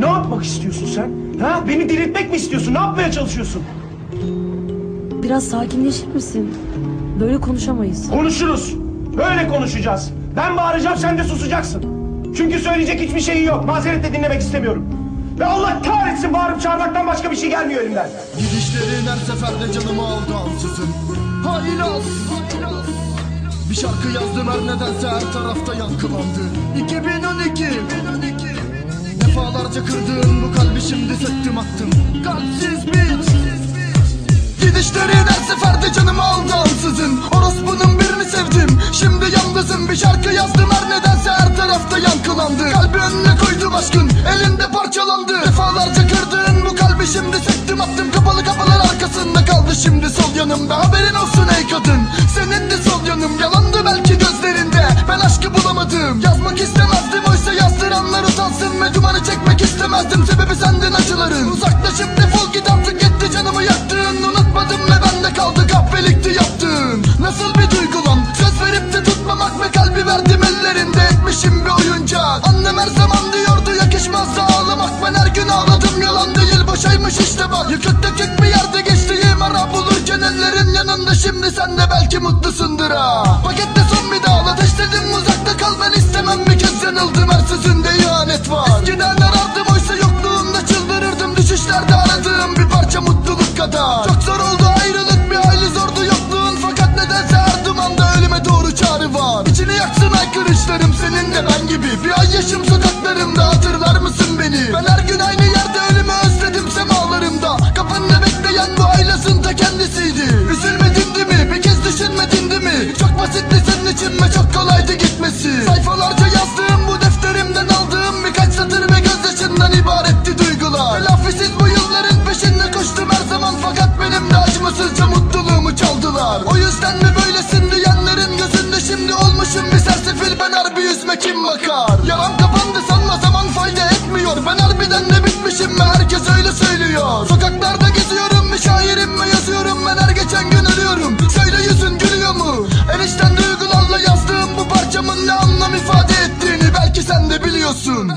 Ne yapmak istiyorsun sen? Ha? Beni diriltmek mi istiyorsun? Ne yapmaya çalışıyorsun? Biraz sakinleşir misin? Böyle konuşamayız. Konuşuruz. Böyle konuşacağız. Ben bağıracağım sen de susacaksın. Çünkü söyleyecek hiçbir şeyin yok. Mazeret de dinlemek istemiyorum. Ve Allah kahretsin bağırıp çağırmaktan başka bir şey gelmiyor elimden. Gidişlerin her seferde canımı aldı ansızın Haylaz Bir şarkı yazdım her nedense her tarafta yankılandı 2012 Defalarca kırdığım bu kalbi şimdi söktüm attım. Kalpsiz bit Gidişlerin her seferde canımı aldı ansızın. Orospunun birini sevdim Şimdi yalnızım. Bir şarkı yazdım her nedense her tarafta yankılandı. Kalbi önüne koydum aşkın elinde parçalandı. Defalarca kırdığın bu kalbi şimdi söktüm attım. Kapalı kapılar arkasında kaldı şimdi sol yanımda. Haberin olsun utansın Ve dumanı çekmek istemezdim. Sebebi sendin acıların. Uzaklaşıp defol git artık. Yetti canımı yaktın. Unutmadım ve bende kaldı. Kahvelikti yaptın. Nasıl bir duygu lan söz verip de tutmamak Ve kalbi verdim ellerinde. Etmişim bir oyuncak. Annem her zaman diyordu yakışmazsa ağlamak. Ben her gün ağladım. Yalan değil boşaymış işte bak. Yıkık dökük bir yerde geçtiğim ara bulurken ellerin yanında. Şimdi sen de belki mutlusundur ha. Pakette kadar Çok zor oldu ayrılık bir hayli zordu. Yokluğun Fakat nedense her dumanda ölüme doğru çağrı var. İçini yaksın aykırışlarım senin de ben gibi. Bir ay yaşım sokaklarımda hatırlar mısın beni? Ben her gün yüzden mi böylesin diyenlerin gözünde Şimdi olmuşum bir sersefil? Ben harbi yüzme kim bakar? Yalan kapandı sanma zaman fayda etmiyor. Ben harbiden de bitmişim ve herkes öyle söylüyor. Sokaklarda geziyorum bir şairim ve yazıyorum. Ben her geçen gün ölüyorum. Söyle yüzün gülüyor mu? Enişten duygularla yazdığım bu parçamın ne anlam ifade ettiğini Belki sen de biliyorsun